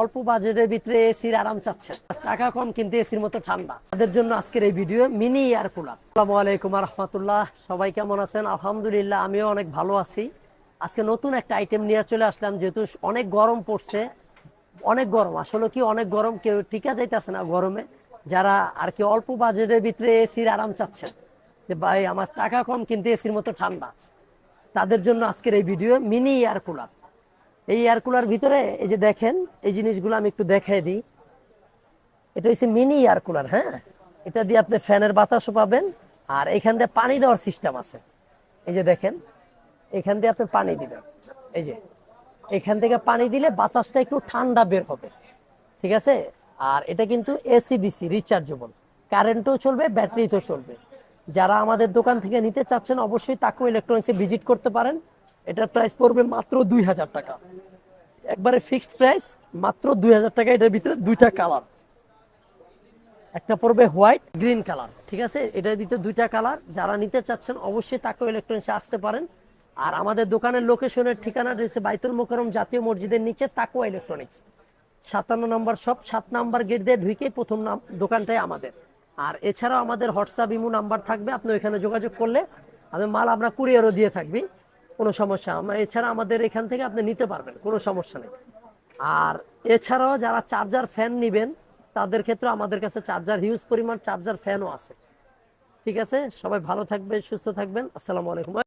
অল্প বাজেটের ভিতরে এসির আরাম চাচ্ছেন? টাকা কম কিন্তু এসির মতো ঠান্ডা। তাদের জন্য আজকের এই ভিডিও মিনি এয়ার কুলার। আসসালামু আলাইকুম রহমতুল্লাহ। সবাই কেমন আছেন? আলহামদুলিল্লাহ, আমিও অনেক ভালো আছি। আজকে নতুন একটা আইটেম নিয়ে চলে আসলাম, যেহেতু অনেক গরম পড়ছে। অনেক গরম, আসলে কি অনেক গরম? কেউ টিকা যাইতেছে না গরমে। যারা আর কি অল্প বাজেটের ভিতরে এসির আরাম চাচ্ছেন, যে ভাই, আমার টাকা কম কিন্তু এসির মতো ঠান্ডা। তাদের জন্য আজকের এই ভিডিও মিনি এয়ার কুলার। এই এয়ার কুলার ভিতরে এই যে দেখেন, এই জিনিসগুলো আমি একটু দেখাই দিই। এটা হচ্ছে মিনি এয়ার কুলার হ্যাঁ? এটা দিয়ে আপনি ফ্যানের বাতাসও পাবেন, আর এখান দিয়ে পানি দেওয়ার সিস্টেম আছে। এই যে দেখেন, এখান দিয়ে আপনি পানি দিবেন। এই যে, এখান থেকে পানি দিলে বাতাসটা একটু ঠান্ডা বের হবে, ঠিক আছে? আর এটা কিন্তু এসি ডিসি রিচার্জেবল কারেন্টও চলবে ব্যাটারিতেও চলবে। যারা আমাদের দোকান থেকে নিতে চাচ্ছেন, অবশ্যই তাকেও ইলেকট্রনিক্সে ভিজিট করতে পারেন। এটার প্রাইস পড়বে মাত্র দুই হাজার টাকা। একবারে ফিক্সড প্রাইস মাত্র দুই হাজার টাকা, এটার ভিতরে দুইটা কালার একটা পড়বে হোয়াইট গ্রিন কালার ঠিক আছে? এটার ভিতরে দুইটা কালার যারা নিতে চাচ্ছেন অবশ্যই তাকেও ইলেকট্রনিক্সে আসতে পারেন। আর আমাদের দোকানের লোকেশনের ঠিকানা রয়েছে বাইতুল মোকরম জাতীয় মসজিদের নিচে তাকুয়া ইলেকট্রনিক্স সাতান্ন নম্বর সব সাত নাম্বার গেট দিয়ে ঢুকেই প্রথম নাম, দোকানটাই আমাদের। আর এছাড়াও আমাদের হোয়াটসঅ্যাপ ইমো নাম্বার থাকবে, আপনি ওইখানে যোগাযোগ করলে আমি মাল আমরা কুরিয়ারও দিয়ে থাকবি। কোনো সমস্যা। এছাড়া আমাদের এখান থেকে আপনি নিতে পারবেন, কোনো সমস্যা নেই। আর এছাড়াও যারা চার্জার ফ্যান নেবেন, তাদের ক্ষেত্রে আমাদের কাছে চার্জার হিউজ পরিমাণ চার্জার ফ্যানও আছে। ঠিক আছে? সবাই ভালো থাকবেন, সুস্থ থাকবেন। আসসালামু আলাইকুম।